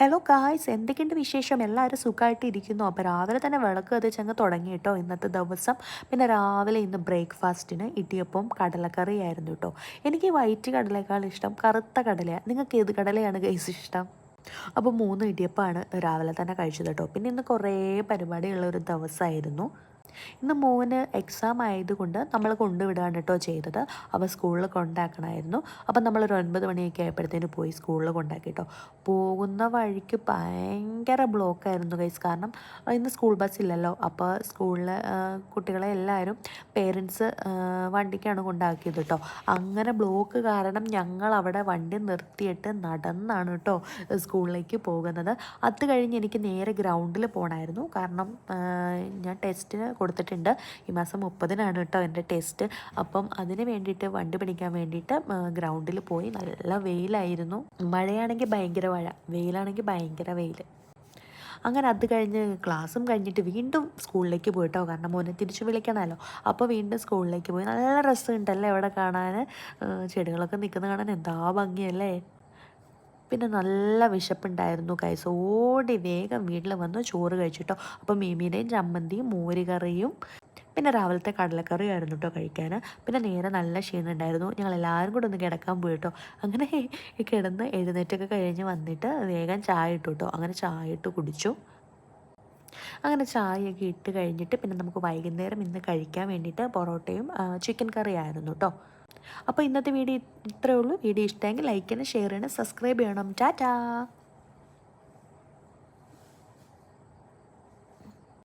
Hello guys എന്തൊക്കെയുണ്ട് വിശേഷം? എല്ലാവരും സുഖമായിട്ട് ഇരിക്കുന്നു അപ്പോൾ രാവിലെ തന്നെ വിളക്ക് കത്തിച്ചങ്ങ് തുടങ്ങി കേട്ടോ ഇന്നത്തെ ദിവസം. പിന്നെ രാവിലെ ഇന്ന് ബ്രേക്ക്ഫാസ്റ്റിന് ഇടിയപ്പം കടലക്കറി ആയിരുന്നു കേട്ടോ. എനിക്ക് വൈറ്റ് കടലേക്കാൾ ഇഷ്ടം കറുത്ത കടലയാണ് നിങ്ങൾക്ക് ഏത് കടലയാണ് ഗൈസ് ഇഷ്ടം? അപ്പോൾ മൂന്ന് ഇടിയപ്പമാണ് രാവിലെ തന്നെ കഴിച്ചത് കേട്ടോ. പിന്നെ ഇന്ന് കുറേ പരിപാടിയുള്ള ഒരു ദിവസമായിരുന്നു. ഇന്ന് മോന് എക്സാം ആയതുകൊണ്ട് നമ്മൾ കൊണ്ടുവിടുകയാണ് കേട്ടോ ചെയ്തത്. അവ സ്കൂളിൽ കൊണ്ടാക്കണമായിരുന്നു. അപ്പം നമ്മളൊരു ഒൻപത് മണിയൊക്കെ ആയപ്പോഴത്തേന് പോയി സ്കൂളിൽ കൊണ്ടാക്കി കേട്ടോ. പോകുന്ന വഴിക്ക് ഭയങ്കര ബ്ലോക്കായിരുന്നു ഗൈസ് കാരണം ഇന്ന് സ്കൂൾ ബസ് ഇല്ലല്ലോ. അപ്പോൾ സ്കൂളിലെ കുട്ടികളെ എല്ലാവരും പേരൻസ് വണ്ടിക്കാണ് കൊണ്ടാക്കിയത് കേട്ടോ. അങ്ങനെ ബ്ലോക്ക് കാരണം ഞങ്ങൾ അവിടെ വണ്ടി നിർത്തിയിട്ട് നടന്നാണ് കേട്ടോ സ്കൂളിലേക്ക് പോകുന്നത്. അത് കഴിഞ്ഞ് എനിക്ക് നേരെ ഗ്രൗണ്ടിൽ പോകണമായിരുന്നു കാരണം ഞാൻ ടെസ്റ്റിന് കൊടുത്തിട്ടുണ്ട്. ഈ മാസം മുപ്പതിനാണ് കേട്ടോ എന്റെ ടെസ്റ്റ് അപ്പം അതിന് വേണ്ടിയിട്ട് വണ്ടി പിടിക്കാൻ വേണ്ടിയിട്ട് ഗ്രൗണ്ടിൽ പോയി നല്ല വെയിലായിരുന്നു. മഴയാണെങ്കിൽ ഭയങ്കര മഴ വെയിലാണെങ്കിൽ ഭയങ്കര വെയിൽ അങ്ങനെ അത് കഴിഞ്ഞ് ക്ലാസ്സും കഴിഞ്ഞിട്ട് വീണ്ടും സ്കൂളിലേക്ക് പോയിട്ടോ കാരണം മോനെ തിരിച്ചു വിളിക്കണമല്ലോ. അപ്പോൾ വീണ്ടും സ്കൂളിലേക്ക് പോയി. നല്ല രസമുണ്ടല്ലേ അവിടെ കാണാൻ? ചെടികളൊക്കെ നിൽക്കുന്ന കാണാൻ. എന്താ ഭംഗിയല്ലേ? പിന്നെ നല്ല വിശപ്പുണ്ടായിരുന്നു കൈസ് ഓടി വേഗം വീട്ടിൽ വന്ന് ചോറ് കഴിച്ചിട്ടോ. അപ്പോൾ മീമീനെയും ചമ്മന്തിയും മോരുകറിയും പിന്നെ രാവിലത്തെ കടലക്കറി ആയിരുന്നു കേട്ടോ കഴിക്കാൻ പിന്നെ നേരെ നല്ല ക്ഷീണം ഉണ്ടായിരുന്നു ഞങ്ങൾ എല്ലാവരും കൂടെ ഒന്ന് കിടക്കാൻ പോയിട്ടോ. അങ്ങനെ കിടന്ന് എഴുന്നേറ്റൊക്കെ കഴിഞ്ഞ് വന്നിട്ട് വേഗം ചായ ഇട്ടു കേട്ടോ അങ്ങനെ ചായ ഇട്ട് കുടിച്ചു. അങ്ങനെ ചായയൊക്കെ ഇട്ട് കഴിഞ്ഞിട്ട് പിന്നെ നമുക്ക് വൈകുന്നേരം ഇന്ന് കഴിക്കാൻ വേണ്ടിയിട്ട് പൊറോട്ടയും ചിക്കൻ കറി ആയിരുന്നു കേട്ടോ അപ്പോൾ ഇന്നത്തെ വീഡിയോ ഇത്രയേ ഉള്ളൂ. വീഡിയോ ഇഷ്ടമെങ്കിൽ ലൈക്ക് ചെയ്യണം ഷെയർ ചെയ്യണം സബ്സ്ക്രൈബ് ചെയ്യണം. ടാറ്റാ.